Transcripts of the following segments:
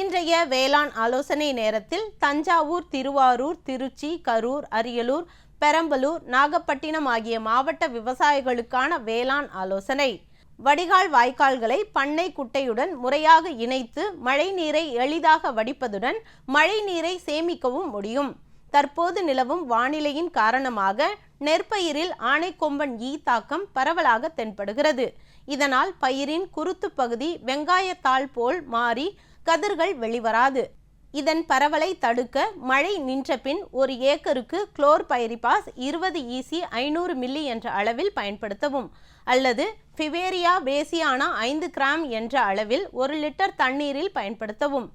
இன்றைய வேளாண் ஆலோசனை நேரத்தில் தஞ்சாவூர் திருவாரூர் திருச்சி கரூர் அரியலூர் பெரம்பலூர் நாகப்பட்டினம் ஆகிய மாவட்ட விவசாயிகளுக்கான வேளாண் ஆலோசனை. வடிகால் வாய்க்கால்களை பண்ணை குட்டையுடன் முறையாக இணைத்து மழை நீரை எளிதாக வடிப்பதுடன் மழை நீரை சேமிக்கவும் முடியும். தற்போது நிலவும் வானிலையின் காரணமாக நெற்பயிரில் ஆனைக்கொம்பன் ஈ தாக்கம் பரவலாக தென்படுகிறது. இதனால் பயிரின் குருத்து பகுதி வெங்காயத்தாள் போல் மாறி கதிர்கள் வெளிவராது. இதன் பரவலை தடுக்க மழை நின்ற பின் ஒரு ஏக்கருக்கு குளோர் பைரிபாஸ் இருபது ஈசி ஐநூறு மில்லி என்ற அளவில் பயன்படுத்தவும். அல்லது ஃபிவேரியா பேசியானா ஐந்து கிராம் என்ற அளவில் ஒரு லிட்டர் தண்ணீரில் பயன்படுத்தவும்.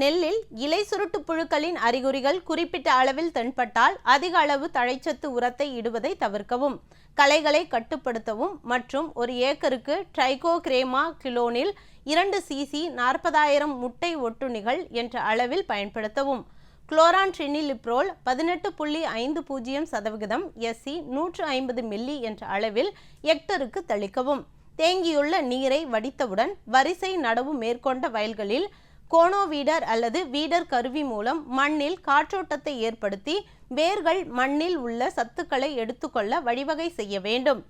நெல்லில் இலை சுருட்டு புழுக்களின் அறிகுறிகள் குறிப்பிட்ட அளவில் தென்பட்டால் அதிக அளவு தழைச்சத்து உரத்தை இடுவதை தவிர்க்கவும். களைகளை கட்டுப்படுத்தவும் மற்றும் ஒரு ஏக்கருக்கு ட்ரைகோகிரேமா கிலோனில் இரண்டு சிசி நாற்பதாயிரம் முட்டை ஒட்டுணிகள் என்ற அளவில் பயன்படுத்தவும். குளோரான் ட்ரினிலிப்ரோல் பதினெட்டு புள்ளி ஐந்து பூஜ்ஜியம் சதவிகிதம் எஸ்சி நூற்று ஐம்பது மில்லி என்ற அளவில் ஹெக்டருக்கு தெளிக்கவும். தேங்கியுள்ள நீரை வடித்தவுடன் வரிசை நடவு மேற்கொண்ட வயல்களில் கோனோ வீடர் அல்லது வீடர் கருவி மூலம் மண்ணில் காற்றோட்டத்தை ஏற்படுத்தி வேர்கள் மண்ணில் உள்ள சத்துக்களை எடுத்துக்கொள்ள வழிவகை செய்ய வேண்டும்.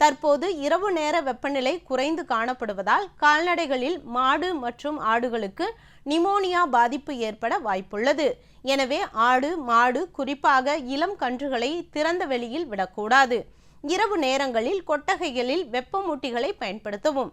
தற்போது இரவு நேர வெப்பநிலை குறைந்து காணப்படுவதால் கால்நடைகளில் மாடு மற்றும் ஆடுகளுக்கு நிமோனியா பாதிப்பு ஏற்பட வாய்ப்புள்ளது. எனவே ஆடு மாடு குறிப்பாக இளம் கன்றுகளை திறந்த வெளியில் விடக்கூடாது. இரவு நேரங்களில் கொட்டகைகளில் வெப்பமூட்டிகளை பயன்படுத்தவும்.